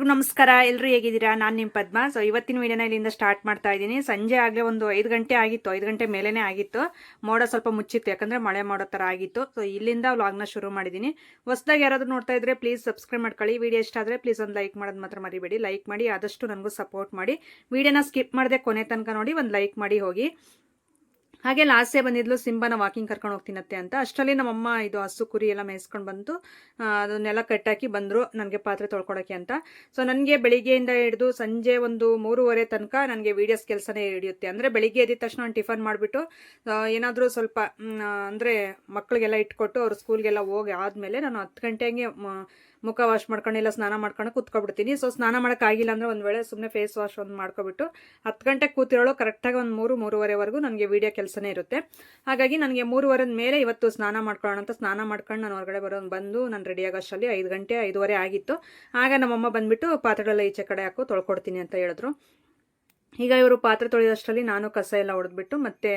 ಎಲ್ರಿಗೂ ನಮಸ್ಕಾರ. ಎಲ್ಲರೂ ಹೇಗಿದ್ದೀರಾ? ನಾನು ನಿಮ್ಮ ಪದ್ಮ. ಸೊ ಇವತ್ತಿನ ವಿಡಿಯೋನ ಇಲ್ಲಿಂದ ಸ್ಟಾರ್ಟ್ ಮಾಡ್ತಾ ಇದ್ದೀನಿ. ಸಂಜೆ ಆಗಲೇ ಒಂದು ಐದು ಗಂಟೆ ಆಗಿತ್ತು. ಐದು ಗಂಟೆ ಮೇಲೇ ಆಗಿತ್ತು. ಮೋಡ ಸ್ವಲ್ಪ ಮುಚ್ಚಿತ್ತು. ಯಾಕಂದರೆ ಮಳೆ ಮಾಡೋ ಥರ ಆಗಿತ್ತು. ಸೊ ಇಲ್ಲಿಂದ ವ್ಲಾಗ್ನ ಶುರು ಮಾಡಿದ್ದೀನಿ. ಹೊಸದಾಗಿ ಯಾರಾದರೂ ನೋಡ್ತಾ ಇದ್ರೆ ಪ್ಲೀಸ್ ಸಬ್ಸ್ಕ್ರೈಬ್ ಮಾಡ್ಕೊಳ್ಳಿ. ವಿಡಿಯೋ ಇಷ್ಟ ಆದರೆ ಪ್ಲೀಸ್ ಒಂದು ಲೈಕ್ ಮಾಡೋದು ಮಾತ್ರ ಮರಿಬೇಡಿ. ಲೈಕ್ ಮಾಡಿ ಆದಷ್ಟು ನನಗೂ ಸಪೋರ್ಟ್ ಮಾಡಿ. ವಿಡಿಯೋನ ಸ್ಕಿಪ್ ಮಾಡದೆ ಕೊನೆ ತನಕ ನೋಡಿ ಒಂದು ಲೈಕ್ ಮಾಡಿ ಹೋಗಿ. ಹಾಗೆ ಲಾಸ್ಟೇ ಬಂದಿದ್ಲು ಸಿಂಬನ ವಾಕಿಂಗ್ ಕರ್ಕೊಂಡು ಹೋಗ್ತೀನತ್ತೆ ಅಂತ. ಅಷ್ಟರಲ್ಲಿ ನಮ್ಮಮ್ಮ ಇದು ಹಸು ಕುರಿ ಎಲ್ಲ ಮೇಯಿಸ್ಕೊಂಡು ಆ, ಅದನ್ನೆಲ್ಲ ಕಟ್ಟಾಕಿ ಬಂದರು ನನಗೆ ಪಾತ್ರೆ ತೊಳ್ಕೊಳಕ್ಕೆ ಅಂತ. ಸೊ ನನಗೆ ಬೆಳಿಗ್ಗೆಯಿಂದ ಹಿಡಿದು ಸಂಜೆ ಒಂದು ಮೂರುವರೆ ತನಕ ನನಗೆ ವೀಡಿಯೋಸ್ ಕೆಲಸನೇ ಹಿಡಿಯುತ್ತೆ. ಅಂದರೆ ಬೆಳಿಗ್ಗೆ ಎದ್ದ ತಕ್ಷಣ ನಾನು ಟಿಫನ್ ಮಾಡಿಬಿಟ್ಟು ಏನಾದರೂ ಸ್ವಲ್ಪ ಅಂದರೆ ಮಕ್ಕಳಿಗೆಲ್ಲ ಇಟ್ಕೊಟ್ಟು ಅವರು ಸ್ಕೂಲ್ಗೆಲ್ಲ ಹೋಗಿ ಆದಮೇಲೆ ನಾನು ಹತ್ತು ಗಂಟೆಗೆ ಮುಖ ವಾಶ್ ಮಾಡ್ಕೊಂಡು ಇಲ್ಲ ಸ್ನಾನ ಮಾಡ್ಕೊಂಡು ಕೂತ್ಕೊಬಿಡ್ತೀನಿ. ಸೊ ಸ್ನಾನ ಮಾಡೋಕ್ಕಾಗಿಲ್ಲ ಅಂದರೆ ಒಂದು ವೇಳೆ ಸುಮ್ಮನೆ ಫೇಸ್ ವಾಶ್ ಒಂದು ಮಾಡ್ಕೊಬಿಟ್ಟು ಹತ್ತು ಗಂಟೆಗೆ ಕೂತಿರೋಳು ಕರೆಕ್ಟಾಗಿ ಒಂದು ಮೂರು ಮೂರುವರೆವರೆಗೂ ನನಗೆ ವೀಡಿಯೋ ಕೆಲಸನೇ ಇರುತ್ತೆ. ಹಾಗಾಗಿ ನನಗೆ ಮೂರುವರೆದ ಮೇಲೆ ಇವತ್ತು ಸ್ನಾನ ಮಾಡ್ಕೊಳ್ಳೋಣ ಅಂತ ಸ್ನಾನ ಮಾಡ್ಕೊಂಡು ನಾನು ಹೊರಗಡೆ ಬರೋ ಬಂದು ನಾನು ರೆಡಿ ಆಗೋಷ್ಟರಲ್ಲಿ ಐದು ಗಂಟೆ, ಐದುವರೆ ಆಗಿತ್ತು. ಆಗ ನಮ್ಮಮ್ಮ ಬಂದುಬಿಟ್ಟು ಪಾತ್ರೆಗಳೆಲ್ಲ ಈಚೆ ಕಡೆ ಹಾಕು ತೊಳ್ಕೊಡ್ತೀನಿ ಅಂತ ಹೇಳಿದ್ರು. ಈಗ ಇವರು ಪಾತ್ರೆ ತೊಳೆಯೋದಷ್ಟರಲ್ಲಿ ನಾನು ಕಸ ಎಲ್ಲ ಹೊಡೆದ್ಬಿಟ್ಟು ಮತ್ತೆ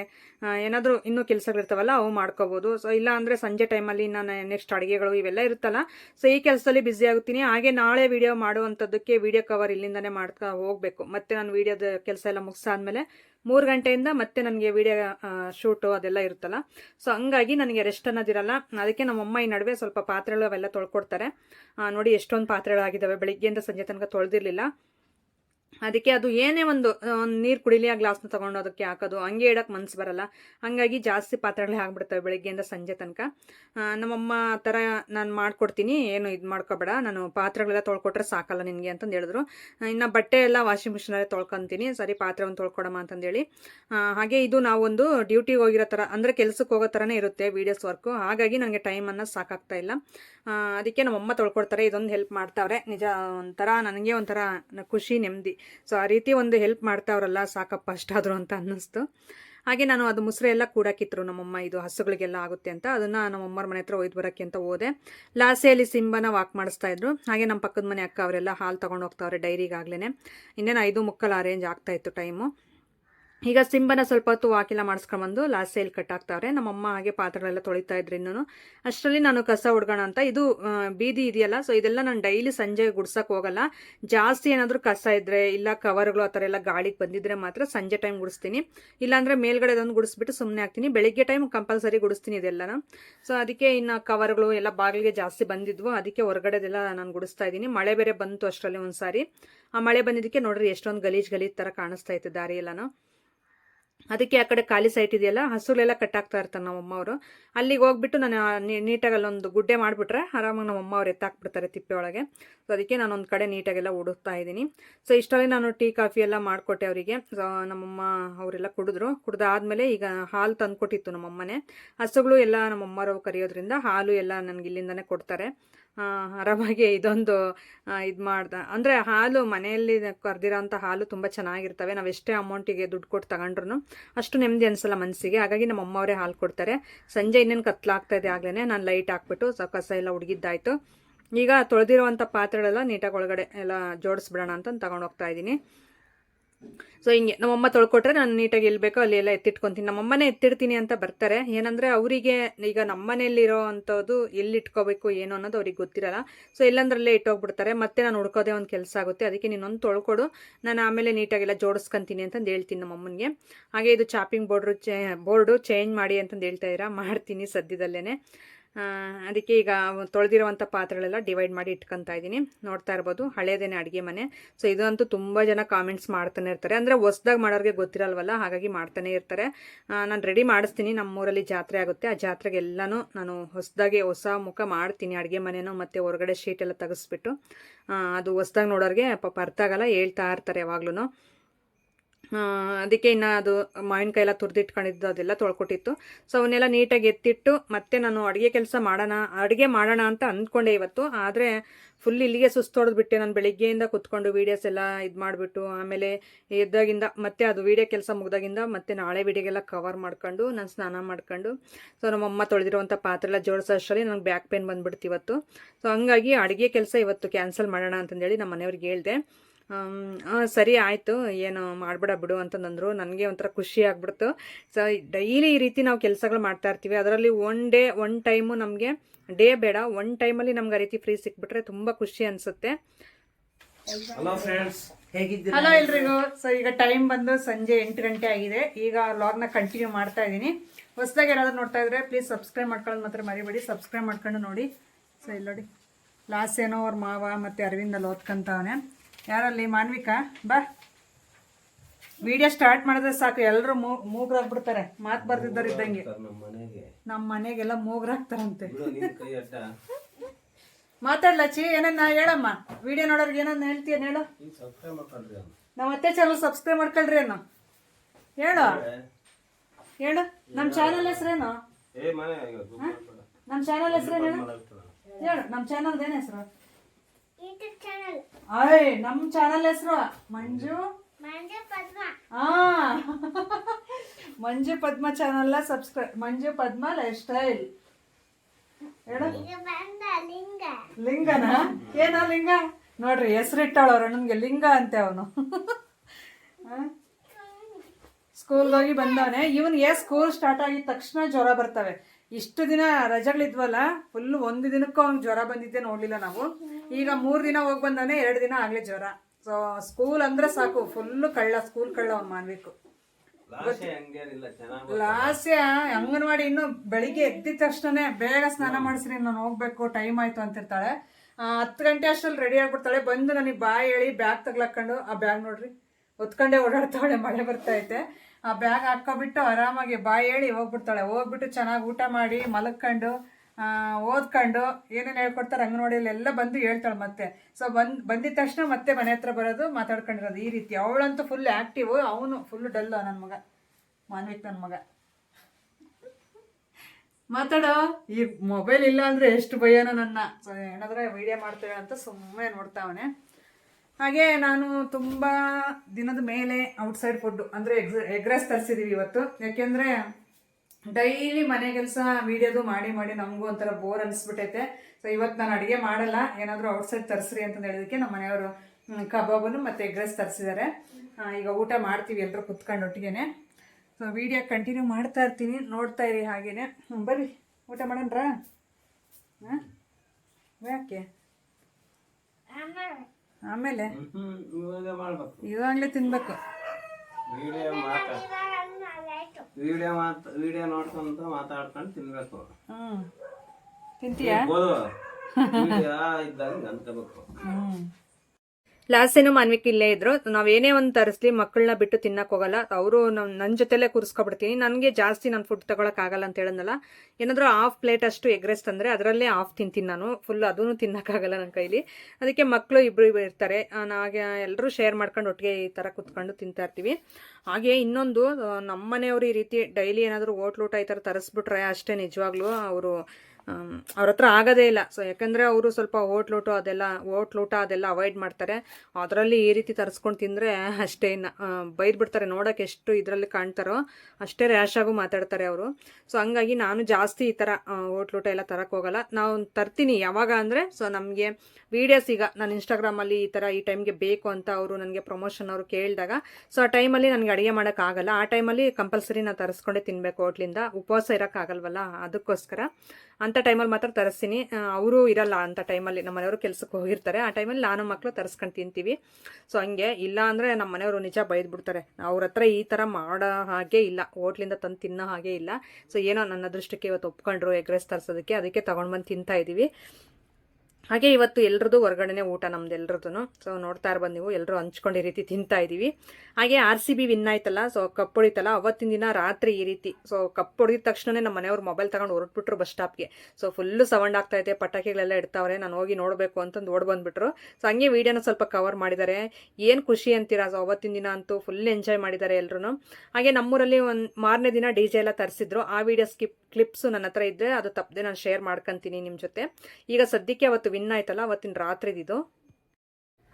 ಏನಾದರೂ ಇನ್ನೂ ಕೆಲಸಗಳಿರ್ತಾವಲ್ಲ, ಅವು ಮಾಡ್ಕೋಬೋದು. ಸೊ ಇಲ್ಲ ಅಂದರೆ ಸಂಜೆ ಟೈಮಲ್ಲಿ ನಾನು ನೆಕ್ಸ್ಟ್ ಅಡುಗೆಗಳು ಇವೆಲ್ಲ ಇರುತ್ತಲ್ಲ ಸೊ ಈ ಕೆಲಸದಲ್ಲಿ ಬ್ಯುಸಿ ಆಗುತ್ತೀನಿ. ಹಾಗೆ ನಾಳೆ ವಿಡಿಯೋ ಮಾಡುವಂಥದ್ದಕ್ಕೆ ವಿಡಿಯೋ ಕವರ್ ಇಲ್ಲಿಂದನೇ ಮಾಡ್ತಾ ಹೋಗಬೇಕು. ಮತ್ತೆ ನಾನು ವಿಡಿಯೋದ ಕೆಲಸ ಎಲ್ಲ ಮುಗಿಸಾದ್ಮೇಲೆ ಮೂರು ಗಂಟೆಯಿಂದ ಮತ್ತೆ ನನಗೆ ವಿಡಿಯೋ ಶೂಟು ಅದೆಲ್ಲ ಇರುತ್ತಲ್ಲ. ಸೊ ಹಂಗಾಗಿ ನನಗೆ ರೆಸ್ಟ್ ಅನ್ನೋದಿರಲ್ಲ ಅದಕ್ಕೆ ನಮ್ಮಮ್ಮ ಈ ನಡುವೆ ಸ್ವಲ್ಪ ಪಾತ್ರೆಗಳು ಅವೆಲ್ಲ ತೊಳ್ಕೊಡ್ತಾರೆ. ನೋಡಿ ಎಷ್ಟೊಂದು ಪಾತ್ರೆಗಳಾಗಿದ್ದಾವೆ. ಬೆಳಿಗ್ಗೆಯಿಂದ ಸಂಜೆ ತನಕ ತೊಳೆದಿರಲಿಲ್ಲ. ಅದಕ್ಕೆ ಅದು ಏನೇ ಒಂದು ನೀರು ಕುಡಿಲಿ, ಆ ಗ್ಲಾಸ್ನ ತೊಗೊಂಡು ಅದಕ್ಕೆ ಹಾಕೋದು. ಹಂಗೆ ಇಡಕ್ಕೆ ಮನ್ಸು ಬರಲ್ಲ. ಹಂಗಾಗಿ ಜಾಸ್ತಿ ಪಾತ್ರೆಗಳೇ ಆಗ್ಬಿಡ್ತವೆ ಬೆಳಿಗ್ಗೆಯಿಂದ ಸಂಜೆ ತನಕ. ನಮ್ಮಮ್ಮ ಆ ಥರ ನಾನು ಮಾಡ್ಕೊಡ್ತೀನಿ. ಏನು ಇದು ಮಾಡ್ಕೊಬೇಡ. ನಾನು ಪಾತ್ರೆಗಳೆಲ್ಲ ತೊಳ್ಕೊಟ್ರೆ ಸಾಕಲ್ಲ ನಿನಗೆ ಅಂತಂದು ಹೇಳಿದ್ರು. ಇನ್ನು ಬಟ್ಟೆ ಎಲ್ಲ ವಾಷಿಂಗ್ ಮಿಷಿನಲ್ಲೇ ತೊಳ್ಕೊತೀನಿ. ಸರಿ, ಪಾತ್ರೆ ಒಂದು ತೊಳ್ಕೊಡಮ್ಮ ಅಂತಂದೇಳಿ ಹಾಗೆ ಇದು ನಾವೊಂದು ಡ್ಯೂಟಿಗೆ ಹೋಗಿರೋ ಥರ, ಅಂದರೆ ಕೆಲ್ಸಕ್ಕೆ ಹೋಗೋ ಥರನೇ ಇರುತ್ತೆ ವೀಡಿಯೋಸ್ ವರ್ಕು ಹಾಗಾಗಿ ನನಗೆ ಟೈಮನ್ನು ಸಾಕಾಗ್ತಾ ಇಲ್ಲ. ಅದಕ್ಕೆ ನಮ್ಮಮ್ಮ ತೊಳ್ಕೊಡ್ತಾರೆ. ಇದೊಂದು ಹೆಲ್ಪ್ ಮಾಡ್ತಾವ್ರೆ. ನಿಜ ಒಂಥರ, ನನಗೆ ಒಂಥರ ಖುಷಿ, ನೆಮ್ಮದಿ. ಸೊ ಆ ರೀತಿ ಒಂದು ಹೆಲ್ಪ್ ಮಾಡ್ತಾವ್ರಲ್ಲ, ಸಾಕಪ್ಪ ಅಷ್ಟಾದರೂ ಅಂತ ಅನ್ನಿಸ್ತು. ಹಾಗೆ ನಾನು ಅದು ಮುಸ್ರೆ ಎಲ್ಲ ಕೂಡಾಕಿದ್ರು ನಮ್ಮಮ್ಮ ಇದು ಹಸುಗಳಿಗೆಲ್ಲ ಆಗುತ್ತೆ ಅಂತ. ಅದನ್ನು ನಮ್ಮಮ್ಮರ ಮನೆ ಹತ್ರ ಒಯ್ದು ಬರೋಕ್ಕೆ ಅಂತ ಹೋದೆ. ಲಾಸೆಯಲ್ಲಿ ಸಿಂಬನ ವಾಕ್ ಮಾಡಿಸ್ತಾ ಇದ್ರು. ಹಾಗೆ ನಮ್ಮ ಪಕ್ಕದ ಮನೆ ಅಕ್ಕ ಅವರೆಲ್ಲ ಹಾಲು ತೊಗೊಂಡು ಹೋಗ್ತಾವ್ರೆ ಡೈರಿಗಾಗ್ಲೇ ಇನ್ನೇನು ಐದು ಮುಕ್ಕಾಲು ಅರೇಂಜ್ ಆಗ್ತಾ ಇತ್ತು ಟೈಮು ಈಗ ಸಿಂಬನ ಸ್ವಲ್ಪ ಹೊತ್ತು ವಾಕಿಲ್ಲ ಮಾಡಿಸ್ಕೊಂಬಂದು ಲಾಸ್ಟ್ ಸೇಲ್ ಕಟ್ ಆಗ್ತಾವ್ರೆ ನಮ್ಮಮ್ಮ ಹಾಗೆ ಪಾತ್ರೆಗಳೆಲ್ಲ ತೊಳಿತಾ ಇದ್ರು ಇನ್ನೂ ಅಷ್ಟರಲ್ಲಿ ನಾನು ಕಸ ಹುಡ್ಗೋಣ ಅಂತ, ಇದು ಬೀದಿ ಇದೆಯಲ್ಲ ಸೊ ಇದೆಲ್ಲ ನಾನು ಡೈಲಿ ಸಂಜೆ ಗುಡ್ಸಕ್ಕೆ ಹೋಗಲ್ಲ. ಜಾಸ್ತಿ ಏನಾದರೂ ಕಸ ಇದ್ದರೆ ಇಲ್ಲ ಕವರ್ಗಳು ಆ ಥರ ಎಲ್ಲ ಗಾಳಿಗೆ ಬಂದಿದ್ರೆ ಮಾತ್ರ ಸಂಜೆ ಟೈಮ್ ಗುಡಿಸ್ತೀನಿ. ಇಲ್ಲಾಂದರೆ ಮೇಲ್ಗಡೆ ಅದೊಂದು ಗುಡಿಸ್ಬಿಟ್ಟು ಸುಮ್ಮನೆ ಹಾಕ್ತೀನಿ. ಬೆಳಿಗ್ಗೆ ಟೈಮ್ ಕಂಪಲ್ಸರಿ ಗುಡಿಸ್ತೀನಿ ಇದೆಲ್ಲನ. ಸೊ ಅದಕ್ಕೆ ಇನ್ನು ಕವರ್ಗಳು ಎಲ್ಲ ಬಾಗಿಲಿಗೆ ಜಾಸ್ತಿ ಬಂದಿದ್ವು. ಅದಕ್ಕೆ ಹೊರಗಡೆದೆಲ್ಲ ನಾನು ಗುಡಿಸ್ತಾ ಇದ್ದೀನಿ. ಮಳೆ ಬೇರೆ ಬಂತು ಅಷ್ಟರಲ್ಲಿ ಒಂದು ಸಾರಿ ಆ ಮಳೆ ಬಂದಿದ್ದಕ್ಕೆ ನೋಡ್ರಿ ಎಷ್ಟೊಂದು ಗಲೀಜ್ ಗಲೀಜ್ ಥರ ಕಾಣಿಸ್ತಾ ಇತ್ತು ದಾರಿ ಎಲ್ಲನೂ. ಅದಕ್ಕೆ ಆ ಕಡೆ ಖಾಲಿ ಸೈಟ್ ಇದೆಯಲ್ಲ ಹಸುಲೆಲ್ಲ ಕಟ್ಟಾಕ್ತಾ ಇರ್ತಾರೆ ನಮ್ಮಮ್ಮ ಅವರು ಅಲ್ಲಿಗೆ ಹೋಗ್ಬಿಟ್ಟು ನಾನು ನೀಟಾಗಿ ಅಲ್ಲೊಂದು ಗುಡ್ಡೆ ಮಾಡಿಬಿಟ್ರೆ ಆರಾಮಾಗಿ ನಮ್ಮಮ್ಮ ಅವ್ರು ಎತ್ತಾಕ್ಬಿಡ್ತಾರೆ ತಿಪ್ಪೆ ಒಳಗೆ. ಸೊ ಅದಕ್ಕೆ ನಾನು ಒಂದು ಕಡೆ ನೀಟಾಗೆಲ್ಲ ಉಡುತ್ತಾ ಇದ್ದೀನಿ. ಸೊ ಇಷ್ಟರಲ್ಲಿ ನಾನು ಟೀ, ಕಾಫಿ ಎಲ್ಲ ಮಾಡಿಕೊಟ್ಟೆ ಅವರಿಗೆ. ನಮ್ಮಮ್ಮ ಅವರೆಲ್ಲ ಕುಡಿದ್ರು. ಕುಡ್ದಾದ್ಮೇಲೆ ಈಗ ಹಾಲು ತಂದ್ಕೊಟ್ಟಿತ್ತು ನಮ್ಮಮ್ಮನೇ. ಹಸುಗಳು ಎಲ್ಲ ನಮ್ಮಮ್ಮರು ಕರೆಯೋದ್ರಿಂದ ಹಾಲು ಎಲ್ಲ ನನಗೆ ಇಲ್ಲಿಂದನೇ ಕೊಡ್ತಾರೆ. ಆರಾಮಾಗಿ ಇದೊಂದು ಇದು ಮಾಡ್ದ. ಅಂದರೆ ಹಾಲು ಮನೆಯಲ್ಲಿ ಕರೆದಿರೋಂಥ ಹಾಲು ತುಂಬ ಚೆನ್ನಾಗಿರ್ತವೆ. ನಾವು ಎಷ್ಟೇ ಅಮೌಂಟಿಗೆ ದುಡ್ಡು ಕೊಟ್ಟು ತಗೊಂಡ್ರು ಅಷ್ಟು ನೆಮ್ಮದಿ ಅನಿಸಲ್ಲ ಮನಸ್ಸಿಗೆ ಹಾಗಾಗಿ ನಮ್ಮ ಅಮ್ಮವರೇ ಹಾಲು ಕೊಡ್ತಾರೆ. ಸಂಜೆ ಇನ್ನೇನು ಕತ್ಲಾಗ್ತಾ ಇದೆ ಆಗಲೇ ನಾನು ಲೈಟ್ ಹಾಕ್ಬಿಟ್ಟು ಕಸ ಎಲ್ಲ ಹುಡುಗಿದ್ದಾಯ್ತು ಈಗ ತೊಳೆದಿರುವಂಥ ಪಾತ್ರೆಗಳೆಲ್ಲ ನೀಟಾಗಿ ಒಳಗಡೆ ಎಲ್ಲ ಜೋಡಿಸ್ಬಿಡೋಣ ಅಂತ ತಗೊಂಡೋಗ್ತಾ ಇದ್ದೀನಿ ಸೊ ಹಿಂಗೆ ನಮ್ಮಮ್ಮ ತೊಳ್ಕೊಟ್ರೆ ನಾನು ನೀಟಾಗಿ ಎಲ್ಲಿ ಬೇಕೋ ಅಲ್ಲಿ ಎಲ್ಲ ಎತ್ತಿಟ್ಕೊತೀನಿ. ನಮ್ಮಮ್ಮನೇ ಎತ್ತಿಡ್ತೀನಿ ಅಂತ ಬರ್ತಾರೆ. ಏನಂದರೆ ಅವರಿಗೆ ಈಗ ನಮ್ಮನೇಲಿರೋ ಅಂಥದ್ದು ಎಲ್ಲಿ ಇಟ್ಕೋಬೇಕು, ಏನು ಅನ್ನೋದು ಅವ್ರಿಗೆ ಗೊತ್ತಿರಲ್ಲ. ಸೊ ಇಲ್ಲಂದ್ರಲ್ಲೇ ಇಟ್ಟೋಗ್ಬಿಡ್ತಾರೆ. ಮತ್ತೆ ನಾನು ಹುಡ್ಕೋದೇ ಒಂದು ಕೆಲಸ ಆಗುತ್ತೆ. ಅದಕ್ಕೆ ನೀನೊಂದು ತೊಳ್ಕೊಡು. ನಾನು ಆಮೇಲೆ ನೀಟಾಗೆಲ್ಲ ಜೋಡಿಸ್ಕೊಂತೀನಿ ಅಂತಂದು ಹೇಳ್ತೀನಿ ನಮ್ಮಮ್ಮನಿಗೆ. ಹಾಗೆ ಇದು ಚಾಪಿಂಗ್ ಬೋರ್ಡ್ರು ಚೇ ಬೋರ್ಡು ಚೇಂಜ್ ಮಾಡಿ ಅಂತಂದು ಹೇಳ್ತಾ ಇದ್ದೀರಾ? ಮಾಡ್ತೀನಿ ಸದ್ಯದಲ್ಲೇ ಅದಕ್ಕೆ ಈಗ ತೊಳೆದಿರುವಂಥ ಪಾತ್ರೆಗಳೆಲ್ಲ ಡಿವೈಡ್ ಮಾಡಿ ಇಟ್ಕೊತಾ ಇದ್ದೀನಿ. ನೋಡ್ತಾ ಇರ್ಬೋದು, ಹಳೇದೇನೆ ಅಡುಗೆ ಮನೆ. ಸೊ ಇದಂತೂ ತುಂಬ ಜನ ಕಾಮೆಂಟ್ಸ್ ಮಾಡ್ತಾನೆ ಇರ್ತಾರೆ. ಅಂದರೆ ಹೊಸ್ದಾಗಿ ಮಾಡೋರಿಗೆ ಗೊತ್ತಿರಲ್ವಲ್ಲ, ಹಾಗಾಗಿ ಮಾಡ್ತಾನೆ ಇರ್ತಾರೆ. ನಾನು ರೆಡಿ ಮಾಡಿಸ್ತೀನಿ. ನಮ್ಮೂರಲ್ಲಿ ಜಾತ್ರೆ ಆಗುತ್ತೆ. ಆ ಜಾತ್ರೆಗೆ ಎಲ್ಲನೂ ನಾನು ಹೊಸದಾಗಿ ಹೊಸ ಮುಖ ಮಾಡ್ತೀನಿ ಅಡುಗೆ ಮನೆನೂ ಮತ್ತು ಹೊರಗಡೆ ಶೀಟ್ ಎಲ್ಲ ತೆಗೆಸ್ಬಿಟ್ಟು. ಅದು ಹೊಸ್ದಾಗಿ ನೋಡೋರಿಗೆ ಪರ್ತಾಗಲ್ಲ ಹೇಳ್ತಾ ಇರ್ತಾರೆ ಯಾವಾಗ್ಲೂ ಅದಕ್ಕೆ ಇನ್ನು ಅದು ಮಾವಿನಕಾಯಿ ಎಲ್ಲ ತುರಿದಿಟ್ಕೊಂಡಿದ್ದು, ಅದೆಲ್ಲ ತೊಳ್ಕೊಟ್ಟಿತ್ತು. ಸೊ ಅವನ್ನೆಲ್ಲ ನೀಟಾಗಿ ಎತ್ತಿಟ್ಟು, ಮತ್ತೆ ನಾನು ಅಡುಗೆ ಕೆಲಸ ಮಾಡೋಣ, ಅಡುಗೆ ಮಾಡೋಣ ಅಂತ ಅಂದ್ಕೊಂಡೆ ಇವತ್ತು. ಆದರೆ ಫುಲ್ ಇಲ್ಲಿಗೆ ಸುಸ್ತೊಡೆದು ಬಿಟ್ಟೆ ನಾನು ಬೆಳಿಗ್ಗೆಯಿಂದ ಕುತ್ಕೊಂಡು ವೀಡಿಯೋಸ್ ಎಲ್ಲ ಇದು ಮಾಡಿಬಿಟ್ಟು, ಆಮೇಲೆ ಎದ್ದಾಗಿಂದ, ಮತ್ತೆ ಅದು ವೀಡಿಯೋ ಕೆಲಸ ಮುಗ್ದಾಗಿಂದ ಮತ್ತೆ ನಾಳೆ ವೀಡಿಯೋಗೆಲ್ಲ ಕವರ್ ಮಾಡ್ಕೊಂಡು, ನಾನು ಸ್ನಾನ ಮಾಡ್ಕೊಂಡು. ಸೊ ನಮ್ಮಮ್ಮ ತೊಳೆದಿರುವಂಥ ಪಾತ್ರೆ ಎಲ್ಲ ಜೋಡಿಸೋ ಅಷ್ಟರಲ್ಲಿ ನನಗೆ ಬ್ಯಾಕ್ ಪೇನ್ ಬಂದ್ಬಿಡ್ತು ಇವತ್ತು. ಸೊ ಹಂಗಾಗಿ ಅಡುಗೆ ಕೆಲಸ ಇವತ್ತು ಕ್ಯಾನ್ಸಲ್ ಮಾಡೋಣ ಅಂತಂದೇಳಿ ನಮ್ಮ ಮನೆಯವ್ರಿಗೆ ಹೇಳಿದೆ. ಸರಿ ಆಯಿತು ಏನು ಮಾಡಬೇಡ ಬಿಡು ಅಂತಂದ್ರು ನನಗೆ ಒಂಥರ ಖುಷಿ ಆಗ್ಬಿಡ್ತು. ಸೊ ಡೈಲಿ ಈ ರೀತಿ ನಾವು ಕೆಲಸಗಳು ಮಾಡ್ತಾ ಇರ್ತೀವಿ. ಅದರಲ್ಲಿ ಒನ್ ಡೇ ಒನ್ ಟೈಮು ನಮಗೆ ಡೇ ಬೇಡ. ಒನ್ ಟೈಮಲ್ಲಿ ನಮ್ಗೆ ಆ ರೀತಿ ಫ್ರೀ ಸಿಕ್ಬಿಟ್ರೆ ತುಂಬ ಖುಷಿ ಅನಿಸುತ್ತೆ. ಹಲೋ ಫ್ರೆಂಡ್ಸ್ ಹೇಗಿದ್ದೀರಾ? ಹಲೋ ಎಲ್ರಿಗೂ. ಸೊ ಈಗ ಟೈಮ್ ಬಂದು ಸಂಜೆ ಎಂಟು ಗಂಟೆ ಆಗಿದೆ. ಈಗ ಲಾಗ್ನ ಕಂಟಿನ್ಯೂ ಮಾಡ್ತಾ ಇದ್ದೀನಿ. ಹೊಸದಾಗಿ ಯಾರಾದರೂ ನೋಡ್ತಾ ಇದ್ರೆ ಪ್ಲೀಸ್ ಸಬ್ಸ್ಕ್ರೈಬ್ ಮಾಡ್ಕೊಳ್ಳೋದು ಮಾತ್ರ ಮರಿಬೇಡಿ. ಸಬ್ಸ್ಕ್ರೈಬ್ ಮಾಡ್ಕೊಂಡು ನೋಡಿ. ಸೊ ಇಲ್ಲಿ ನೋಡಿ. ಲಾಸ್ಟ್ ಏನೋ ಅವ್ರ ಮಾವ ಮತ್ತು ಅರವಿಂದ್ ಅಲ್ಲಿ ಓದ್ಕೊಂತವನೆ ಯಾರಲ್ಲಿ? ಮಾನ್ವಿಕಾ? ಬಾ. ವಿಡಿಯೋ ಸ್ಟಾರ್ಟ್ ಮಾಡಿದ್ರೆ ಸಾಕು. ಎಲ್ಲರೂ ಮೂಗ್ರಾಗ್ಬಿಡ್ತಾರೆ. ಮಾತು ಬರ್ದಿದ್ದಾರೆ ಇದ್ದಂಗೆ. ನಮ್ಮ ಮನೆಗೆ. ನಮ್ಮ ಮನೆಗೆಲ್ಲ ಮೂಗ್ರಾಗ್ತಾರಂತೆ. ಮಾತಾಡ್ಲಾಚಿ ಮಾತಾಡ್ಲಚ್ಚಿ ಏನನ್ನ ಹೇಳಮ್ಮ? ವಿಡಿಯೋ ನೋಡೋರ್ಗೆ ಏನನ್ನ ಹೇಳ್ತೀಯ ಹೇಳು. ನಮ್ಮ ಅತ್ತೆ ಚಾನಲ್ ಸಬ್ಸ್ಕ್ರೈಬ್ ಮಾಡ್ಕೊಳ್ರಿ ಅನ್ನ. ಹೇಳು. ಹೇಳು. ನಮ್ಮ ಚಾನಲ್ ಹೆಸ್ರೇನು? ನಮ್ಮ ಚಾನಲ್ ಹೆಸ್ರೇನು ಹೇಳು. ಹೇಳು. ನಮ್ಮ ಚಾನಲ್ ಏನು ಹೆಸರು? ಅಯ್ಯ ನಮ್ಮ ಚಾನಲ್ ಹೆಸರು ಮಂಜು. ಆ. Manju Padma channel subscribe Manju Padma lifestyle ಹೇಳು ಲಿಂಗನ? ಏನೋ ಲಿಂಗ? ನೋಡ್ರಿ ಹೆಸರಿಟ್ಟಾಳ ಅವ್ರ ಅಣ್ಣನ್ಗೆ ಲಿಂಗ ಅಂತೆ ಅವನು. ಸ್ಕೂಲ್ಗೆ ಹೋಗಿ ಬಂದವನೆ ಇವನ್ಗೆ ಸ್ಕೂಲ್ ಸ್ಟಾರ್ಟ್ ಆಗಿದ ತಕ್ಷಣ ಜ್ವರ ಬರ್ತವೆ. ಇಷ್ಟು ದಿನ ರಜೆಗಳಿದ್ವಲ್ಲ ಫುಲ್ ಒಂದು ದಿನಕ್ಕೂ ಅವ್ನಿಗೆ ಜ್ವರ ಬಂದಿದ್ದೆ ನೋಡ್ಲಿಲ್ಲ ನಾವು. ಈಗ ಮೂರು ದಿನ ಹೋಗಿ ಬಂದವನೆ ಎರಡು ದಿನ ಆಗ್ಲಿ ಜ್ವರ. ಸೊ ಸ್ಕೂಲ್ ಅಂದ್ರೆ ಸಾಕು ಫುಲ್ಲು ಕಳ್ಳ ಸ್ಕೂಲ್ ಕಳ್ಳ ಅವ್ನು ಮಾಡ್ಬೇಕು ಲಾಸ್ಯ ಅಂಗನವಾಡಿ ಇನ್ನು ಬೆಳಿಗ್ಗೆ ಎದ್ದಿದ ತಕ್ಷಣನೇ ಬೇಗ ಸ್ನಾನ ಮಾಡಿಸ್ರಿ ನಾನು ಹೋಗ್ಬೇಕು ಟೈಮ್ ಆಯ್ತು ಅಂತಿರ್ತಾಳೆ. ಹತ್ತು ಗಂಟೆ ಅಷ್ಟರಲ್ಲಿ ರೆಡಿ ಆಗ್ಬಿಡ್ತಾಳೆ. ಬಂದು ನನಗೆ ಬಾಯಿ ಹೇಳಿ ಬ್ಯಾಗ್ ತಗ್ಲಾಕೊಂಡು ಆ ಬ್ಯಾಗ್ ನೋಡ್ರಿ ಹೊತ್ಕೊಂಡೆ ಓಡಾಡ್ತಾಳೆ ಮಳೆ ಬರ್ತಾ ಐತೆ. ಆ ಬ್ಯಾಗ್ ಹಾಕ್ಕೊಬಿಟ್ಟು ಆರಾಮಾಗಿ ಬಾಯಿ ಹೇಳಿ ಹೋಗ್ಬಿಡ್ತಾಳೆ. ಹೋಗ್ಬಿಟ್ಟು ಚೆನ್ನಾಗಿ ಊಟ ಮಾಡಿ ಮಲಕ್ಕೊಂಡು ಓದ್ಕೊಂಡು ಏನೇನು ಹೇಳ್ಕೊಡ್ತಾರೆ ಅಂಗನವಾಡಿಯಲ್ಲಿ ಎಲ್ಲ ಬಂದು ಹೇಳ್ತಾಳೆ ಮತ್ತೆ. ಸೊ ಬಂದು, ಬಂದಿದ ತಕ್ಷಣ ಮತ್ತೆ ಮನೆ ಹತ್ರ ಬರೋದು, ಮಾತಾಡ್ಕೊಂಡಿರೋದು. ಈ ರೀತಿ ಅವಳಂತೂ ಫುಲ್ ಆ್ಯಕ್ಟಿವ್ ಅವನು ಫುಲ್ ಡಲ್ ನನ್ನ ಮಗ. ಮಾನ್ವಿಕ್ ನನ್ನ ಮಗ. ಮಾತಾಡೋ. ಈ ಮೊಬೈಲ್ ಇಲ್ಲ ಅಂದ್ರೆ ಎಷ್ಟು ಭಯನೋ ನನ್ನ. ಏನಾದ್ರೆ ವಿಡಿಯೋ ಮಾಡ್ತೇವೆ ಅಂತ ಸುಮ್ಮನೆ ನೋಡ್ತಾವನೆ ಹಾಗೆ ನಾನು ತುಂಬ ದಿನದ ಮೇಲೆ ಔಟ್ಸೈಡ್ ಫುಡ್ಡು ಅಂದರೆ ಎಗ್ ಎಗ್ ರೈಸ್ ತರಿಸಿದ್ದೀವಿ ಇವತ್ತು. ಯಾಕೆಂದರೆ ಡೈಲಿ ಮನೆ ಕೆಲಸ ವೀಡಿಯೋದು ಮಾಡಿ ಮಾಡಿ ನಮಗೂ ಒಂಥರ ಬೋರ್ ಅನಿಸ್ಬಿಟ್ಟೈತೆ. ಸೊ ಇವತ್ತು ನಾನು ಅಡುಗೆ ಮಾಡಲ್ಲ. ಏನಾದರೂ ಔಟ್ಸೈಡ್ ತರಿಸ್ರಿ ಅಂತ ಹೇಳಿದಕ್ಕೆ ನಮ್ಮ ಮನೆಯವರು ಕಬಾಬನ್ನು ಮತ್ತು ಎಗ್ ರೈಸ್ ತರಿಸಿದ್ದಾರೆ ಈಗ ಊಟ ಮಾಡ್ತೀವಿ ಎಲ್ಲರೂ ಕುತ್ಕೊಂಡು ಒಟ್ಟಿಗೆನೆ ಸೊ ವಿಡಿಯೋ ಕಂಟಿನ್ಯೂ ಮಾಡ್ತಾ ಇರ್ತೀನಿ. ನೋಡ್ತಾ ಇರಿ ಹಾಗೇನೆ. ಬರ್ರಿ. ಊಟ ಮಾಡೋಣ್ರಾ ಹಾಂ? ಯಾಕೆ? ಆಮೇಲೆ ಹ್ಮ್ ಇವಾಗಲೇ ತಿನ್ಬೇಕು. ವಿಡಿಯೋ ಮಾತಾ ವಿಡಿಯೋ ಮಾತ್ ವಿಡಿಯೋ ನೋಡ್ಕೊಂತ ಮಾತಾಡ್ಕೊಂಡು ತಿನ್ಬೇಕು. ಹ್ಮ್. ತಿಂತೀಯಾ? ಇದ್ದಾಗ ಅನ್ಕೋಬೇಕು ಹ್ಞೂ ಲಾಸ್ಟ್ ಏನು ಮಾನ್ವಿಕ್ ಇಲ್ಲೇ ಇದ್ರು. ಏನೇ ಒಂದು ತರಿಸ್ಲಿ ಮಕ್ಕಳನ್ನ ಬಿಟ್ಟು ತಿನ್ನಕ್ ಹೋಗಲ್ಲ. ಅವರು ನನ್ನ ಜೊತೆಲೇ ಕೂರಿಸ್ಕೊಬಿಡ್ತೀನಿ. ನನಗೆ ಜಾಸ್ತಿ ನಾನು ಫುಡ್ ತಗೊಳಕ್ ಆಗಲ್ಲ ಅಂತ ಹೇಳದ್ನಲ್ಲ. ಏನಾದರೂ ಹಾಫ್ ಪ್ಲೇಟ್ ಅಷ್ಟು ಎಗ್ ರೈಸ್ ತಂದರೆ ಅದರಲ್ಲೇ ಹಾಫ್ ತಿಂತೀನಿ ನಾನು. ಫುಲ್ ಅದೂ ತಿನ್ನಕ್ಕಾಗಲ್ಲ ನನ್ನ ಕೈಲಿ. ಅದಕ್ಕೆ ಮಕ್ಕಳು ಇಬ್ಬರು ಇರ್ತಾರೆ. ಹಾಗೆ ಎಲ್ಲರೂ ಶೇರ್ ಮಾಡ್ಕೊಂಡು ಒಟ್ಟಿಗೆ ಈ ಥರ ಕುತ್ಕೊಂಡು ತಿಂತಾ ಇರ್ತೀವಿ. ಹಾಗೆ ಇನ್ನೊಂದು ಆ, ನಮ್ಮ ಮನೆಯವರು ಈ ರೀತಿ ಡೈಲಿ ಏನಾದರೂ ಹೋಟ್ಲೂಟ ಈ ಥರ ತರಿಸ್ಬಿಟ್ರೆ ಅಷ್ಟೇ ನಿಜವಾಗ್ಲೂ. ಅವರು ಅವ್ರ ಹತ್ರ ಆಗೋದೇ ಇಲ್ಲ. ಸೊ ಯಾಕಂದರೆ ಅವರು ಸ್ವಲ್ಪ ಹೋಟ್ಲೂಟ ಅದೆಲ್ಲ ಹೋಟ್ಲೂಟ ಅದೆಲ್ಲ ಅವಾಯ್ಡ್ ಮಾಡ್ತಾರೆ. ಅದರಲ್ಲಿ ಈ ರೀತಿ ತರಿಸ್ಕೊಂಡು ತಿಂದರೆ ಅಷ್ಟೇ ಬೈದು ಬಿಡ್ತಾರೆ ನೋಡೋಕೆ ಎಷ್ಟು ಇದರಲ್ಲಿ ಕಾಣ್ತಾರೋ ಅಷ್ಟೇ ರ್ಯಾಶ್ ಆಗು ಮಾತಾಡ್ತಾರೆ ಅವರು. ಸೊ ಹಂಗಾಗಿ ನಾನು ಜಾಸ್ತಿ ಈ ಥರ ಹೋಟ್ಲೂಟ ಎಲ್ಲ ತರಕ್ಕೆ ಹೋಗಲ್ಲ. ನಾವು ತರ್ತೀನಿ ಯಾವಾಗ ಅಂದರೆ ಸೊ ನಮಗೆ ವೀಡಿಯೋಸ್ ಈಗ ನಾನು ಇನ್ಸ್ಟಾಗ್ರಾಮಲ್ಲಿ ಈ ಥರ ಈ ಟೈಮ್ಗೆ ಬೇಕು ಅಂತ ಅವರು ನನಗೆ ಪ್ರಮೋಷನ್ ಅವರು ಕೇಳಿದಾಗ ಸೊ ಆ ಟೈಮಲ್ಲಿ ನನಗೆ ಅಡುಗೆ ಮಾಡೋಕ್ಕಾಗಲ್ಲ ಆ ಟೈಮಲ್ಲಿ ಕಂಪಲ್ಸರಿ ನಾನು ತರಿಸ್ಕೊಂಡೇ ತಿನ್ನಬೇಕು ಹೋಟ್ಲಿಂದ. ಉಪವಾಸ ಇರೋಕ್ಕಾಗಲ್ವಲ್ಲ ಅದಕ್ಕೋಸ್ಕರ. ಅಂಥ ಟೈಮಲ್ಲಿ ಮಾತ್ರ ತರಿಸ್ತೀನಿ. ಅವರು ಇರಲ್ಲ ಅಂಥ ಟೈಮಲ್ಲಿ ನಮ್ಮ ಮನೆಯವರು ಕೆಲಸಕ್ಕೆ ಹೋಗಿರ್ತಾರೆ. ಆ ಟೈಮಲ್ಲಿ ನಾನು ಮಕ್ಕಳು ತರಿಸ್ಕೊಂಡು ತಿಂತೀವಿ. ಸೊ ಹಂಗೆ ಇಲ್ಲ ಅಂದರೆ ನಮ್ಮ ಮನೆಯವರು ನಿಜ ಬೈದ್ಬಿಡ್ತಾರೆ. ಅವ್ರ ಹತ್ರ ಈ ಥರ ಮಾಡೋ ಹಾಗೆ ಇಲ್ಲ. ಹೋಟ್ಲಿಂದ ತಂದು ತಿನ್ನೋ ಹಾಗೆ ಇಲ್ಲ. ಸೊ ಏನೋ ನನ್ನ ಅದೃಷ್ಟಕ್ಕೆ ಇವತ್ತು ಒಪ್ಕೊಂಡ್ರು ಎಗ್ ರೈಸ್ ತರಿಸೋದಕ್ಕೆ. ಅದಕ್ಕೆ ತೊಗೊಂಡು ಬಂದು ತಿಂತಾ ಇದ್ದೀವಿ ಹಾಗೆ ಇವತ್ತು ಎಲ್ರದ್ದು ಹೊರಗಡೆನೆ ಊಟ ನಮ್ದು ಎಲ್ರದ್ದು ಸೊ ನೋಡ್ತಾ ಇರ್ಬೋದು ನೀವು. ಎಲ್ಲರೂ ಹಂಚ್ಕೊಂಡು ಈ ರೀತಿ ತಿಂತಾ ಇದ್ದೀವಿ ಹಾಗೆ ಆರ್ ಸಿ ಬಿ ವಿನ್ ಆಯ್ತಲ್ಲ ಸೊ ಕಪ್ ಹೊಡಿತಲ್ಲ. ಅವತ್ತಿನ ದಿನ ರಾತ್ರಿ ಈ ರೀತಿ. ಸೊ ಕಪ್ ಹೊಡಿದ ತಕ್ಷಣನೇ ನಮ್ಮ ಮನೆಯವ್ರು ಮೊಬೈಲ್ ತಗೊಂಡು ಹೊರಟ್ಬಿಟ್ರು ಬಸ್ ಸ್ಟಾಪ್ಗೆ ಸೊ ಫುಲ್ಲು ಸೌಂಡ್ ಆಗ್ತಾ ಇದೆ. ಪಟಾಕಿಗಳೆಲ್ಲ ಇಡ್ತಾವ್ರೆ. ನಾನು ಹೋಗಿ ನೋಡಬೇಕು ಅಂತಂದು ಓಡ್ ಬಂದ್ಬಿಟ್ರು. ಸೊ ಹಂಗೆ ವಿಡಿಯೋನ ಸ್ವಲ್ಪ ಕವರ್ ಮಾಡಿದ್ದಾರೆ ಏನು ಖುಷಿ ಅಂತೀರಾ? ಸೊ ಅವತ್ತಿನ ದಿನ ಅಂತೂ ಫುಲ್ ಎಂಜಾಯ್ ಮಾಡಿದ್ದಾರೆ ಎಲ್ಲರೂ ಹಾಗೆ ನಮ್ಮೂರಲ್ಲಿ ಒಂದು ಮಾರನೇ ದಿನ ಡಿ ಜೆ ಎಲ್ಲ ತರಿಸಿದ್ರು. ಆ ವಿಡಿಯೋ ಸ್ಕಿಪ್ ಕ್ಲಿಪ್ಸು ನನ್ನ ಹತ್ರ ಇದ್ದರೆ ಅದು ತಪ್ಪದೆ ನಾನು ಶೇರ್ ಮಾಡ್ಕೊತೀನಿ ನಿಮ್ಮ ಜೊತೆ. ಈಗ ಸದ್ಯಕ್ಕೆ ಅವತ್ತು ವಿನ್ ಆಯ್ತಲ್ಲ ಅವತ್ತಿನ ರಾತ್ರಿದಿದು.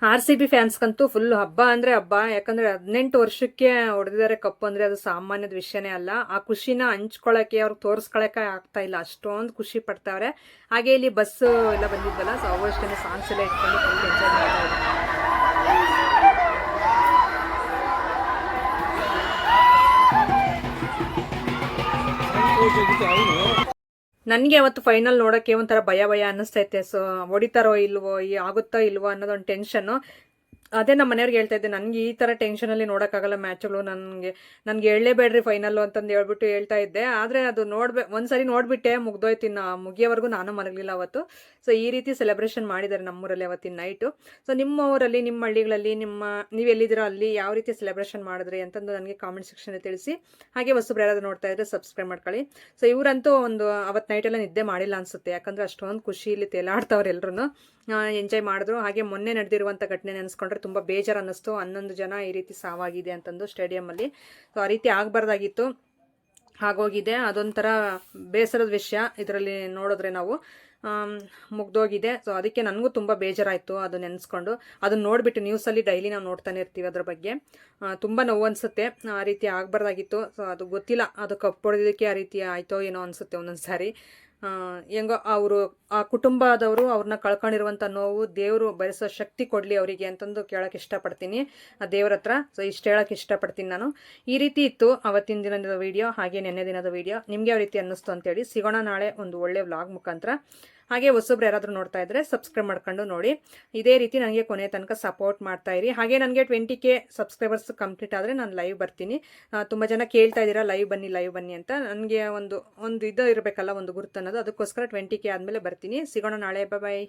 ಆರ್ ಸಿ ಬಿ ಫ್ಯಾನ್ಸ್ಗಂತೂ ಫುಲ್ ಹಬ್ಬ ಅಂದರೆ ಹಬ್ಬ, ಯಾಕಂದರೆ ಹದಿನೆಂಟು ವರ್ಷಕ್ಕೆ ಹೊಡೆದಿದ್ದಾರೆ ಕಪ್ ಅಂದರೆ ಅದು ಸಾಮಾನ್ಯದ ವಿಷಯನೇ ಅಲ್ಲ. ಆ ಖುಷಿನ ಹಂಚ್ಕೊಳ್ಳೋಕ್ಕೆ ಅವ್ರಿಗೆ ತೋರಿಸ್ಕೊಳ್ಳೋಕೆ ಆಗ್ತಾ ಇಲ್ಲ, ಅಷ್ಟೊಂದು ಖುಷಿ ಪಡ್ತಾವ್ರೆ. ಹಾಗೆ ಇಲ್ಲಿ ಬಸ್ಸು ಎಲ್ಲ ಬಂದಿದ್ವಲ್ಲ ಸೊ ಅವಷ್ಟೇ ಸಾಂಗ್ಸ್ ಎಲ್ಲ ಇಟ್ಕೊಂಡು ಫುಲ್ ಎಂಜಾಯ್ ಮಾಡ್ತಾ ಇದ್ದಾರೆ. ನನಗೆ ಅವತ್ತು ಫೈನಲ್ ನೋಡೋಕ್ಕೆ ಒಂಥರ ಭಯ ಭಯ ಅನ್ನಿಸ್ತೈತೆ. ಸೊ ಹೊಡಿತಾರೋ ಇಲ್ವೋ, ಈ ಆಗುತ್ತೋ ಇಲ್ವೋ ಅನ್ನೋದೊಂದು ಟೆನ್ಷನ್ನು ಅದೇ ನಮ್ಮ ಮನೆಯವ್ರಿಗೆ ಹೇಳ್ತಾ ಇದ್ದೆ, ನನಗೆ ಈ ಥರ ಟೆನ್ಷನಲ್ಲಿ ನೋಡೋಕ್ಕಾಗಲ್ಲ ಮ್ಯಾಚ್ಗಳು ನನಗೆ ನನಗೆ ಹೇಳಲೇಬೇಡ್ರಿ ಫೈನಲ್ಲು ಅಂತಂದು ಹೇಳ್ಬಿಟ್ಟು ಹೇಳ್ತಾ ಇದ್ದೆ. ಆದರೆ ಅದು ನೋಡ್ಬೇ, ಒಂದ್ಸರಿ ನೋಡಿಬಿಟ್ಟೆ, ಮುಗ್ದೋಯ್ತು ಇನ್ನು ಮುಗಿಯೋವರೆಗೂ ನಾನು ಮಲಗಲಿಲ್ಲ ಅವತ್ತು. ಸೊ ಈ ರೀತಿ ಸೆಲೆಬ್ರೇಷನ್ ಮಾಡಿದ್ದಾರೆ ನಮ್ಮೂರಲ್ಲಿ ಅವತ್ತಿನ ನೈಟು ಸೊ ನಿಮ್ಮ ಊರಲ್ಲಿ ನಿಮ್ಮ ಹಳ್ಳಿಗಳಲ್ಲಿ, ನಿಮ್ಮ, ನೀವು ಎಲ್ಲಿದ್ದೀರೋ, ಅಲ್ಲಿ ಯಾವ ರೀತಿ ಸೆಲೆಬ್ರೇಷನ್ ಮಾಡಿದ್ರಿ ಅಂತಂದು ನನಗೆ ಕಾಮೆಂಟ್ ಸೆಕ್ಷನಲ್ಲಿ ತಿಳಿಸಿ. ಹಾಗೆ ಹೊಸಬ್ರು ಯಾರಾದರೂ ನೋಡ್ತಾ ಇದ್ದರೆ ಸಬ್ಸ್ಕ್ರೈಬ್ ಮಾಡ್ಕೊಳ್ಳಿ. ಸೊ ಇವರಂತೂ ಒಂದು ಅವತ್ತು ನೈಟೆಲ್ಲ ನಿದ್ದೆ ಮಾಡಿಲ್ಲ ಅನಿಸುತ್ತೆ. ಯಾಕಂದರೆ ಅಷ್ಟೊಂದು ಖುಷಿಯಲ್ಲಿ ತೇಲಾಡ್ತವ್ರು ಎಲ್ಲರೂ ಎಂಜಾಯ್ ಮಾಡಿದ್ರು. ಹಾಗೆ ಮೊನ್ನೆ ನಡೆದಿರುವಂಥ ಘಟನೆ ನೆನೆಸ್ಕೊಂಡ್ರೆ ತುಂಬ ಬೇಜಾರು ಅನ್ನಿಸ್ತು. ಹನ್ನೊಂದು ಜನ ಈ ರೀತಿ ಸಾವಾಗಿದೆ ಅಂತಂದು ಸ್ಟೇಡಿಯಮಲ್ಲಿ ಸೊ ಆ ರೀತಿ ಆಗಬಾರ್ದಾಗಿತ್ತು. ಆಗೋಗಿದೆ. ಅದೊಂಥರ ಬೇಸರದ ವಿಷಯ. ಇದರಲ್ಲಿ ನೋಡಿದ್ರೆ ನಾವು ಮುಗ್ದೋಗಿದೆ. ಸೊ ಅದಕ್ಕೆ ನನಗೂ ತುಂಬ ಬೇಜಾರಾಯಿತು ಅದು ನೆನೆಸ್ಕೊಂಡು. ಅದನ್ನ ನೋಡಿಬಿಟ್ಟು ನ್ಯೂಸಲ್ಲಿ ಡೈಲಿ ನಾವು ನೋಡ್ತಾನೆ ಇರ್ತೀವಿ ಅದ್ರ ಬಗ್ಗೆ. ತುಂಬ ನೋವು ಅನಿಸುತ್ತೆ. ಆ ರೀತಿ ಆಗಬಾರ್ದಾಗಿತ್ತು. ಸೊ ಅದು ಗೊತ್ತಿಲ್ಲ. ಅದು ಕಪ್ಪೊಡೆದಕ್ಕೆ ಆ ರೀತಿ ಆಯಿತೋ ಏನೋ ಅನಿಸುತ್ತೆ ಒಂದೊಂದು ಸಾರಿ ಹೆಂಗೋ ಅವರು, ಆ ಕುಟುಂಬದವರು ಅವ್ರನ್ನ ಕಳ್ಕೊಂಡಿರುವಂಥ ನೋವು ದೇವರು ಭರಿಸೋ ಶಕ್ತಿ ಕೊಡಲಿ ಅವರಿಗೆ ಅಂತಂದು ಕೇಳೋಕೆ ಇಷ್ಟಪಡ್ತೀನಿ. ಆ ದೇವ್ರ ಹತ್ರ ಸೊ ಇಷ್ಟು ಹೇಳೋಕೆ ಇಷ್ಟಪಡ್ತೀನಿ ನಾನು. ಈ ರೀತಿ ಇತ್ತು ಅವತ್ತಿನ ದಿನದ ವಿಡಿಯೋ ಹಾಗೆ ನೆನ್ನೆ ದಿನದ ವಿಡಿಯೋ ನಿಮಗೆ ಯಾವ ರೀತಿ ಅನ್ನಿಸ್ತು ಅಂತೇಳಿ ಸಿಗೋಣ ನಾಳೆ ಒಂದು ಒಳ್ಳೆ ವ್ಲಾಗ್ ಮುಖಾಂತರ. ಹಾಗೆ ಹೊಸೊಬ್ರು ಯಾರಾದರೂ ನೋಡ್ತಾ ಇದ್ದರೆ ಸಬ್ಸ್ಕ್ರೈಬ್ ಮಾಡ್ಕೊಂಡು ನೋಡಿ. ಇದೇ ರೀತಿ ನನಗೆ ಕೊನೆ ತನಕ ಸಪೋರ್ಟ್ ಮಾಡ್ತಾ ಇರಿ. ಹಾಗೆ ನನಗೆ ಟ್ವೆಂಟಿ ಕೆ ಸಬ್ಸ್ಕ್ರೈಬರ್ಸ್ ಕಂಪ್ಲೀಟ್ ಆದರೆ ನಾನು ಲೈವ್ ಬರ್ತೀನಿ. ತುಂಬ ಜನ ಕೇಳ್ತಾ ಇದ್ದೀರಾ ಲೈವ್ ಬನ್ನಿ ಲೈವ್ ಬನ್ನಿ ಅಂತ. ನನಗೆ ಒಂದು ಒಂದು ಇದು ಇರಬೇಕಲ್ಲ, ಒಂದು ಗುರುತು ಅನ್ನೋದು ಅದಕ್ಕೋಸ್ಕರ ಟ್ವೆಂಟಿ ಕೆ ಆದಮೇಲೆ ಬರ್ತೀನಿ. ಸಿಗೋಣ ನಾಳೆ. ಬಾಯ್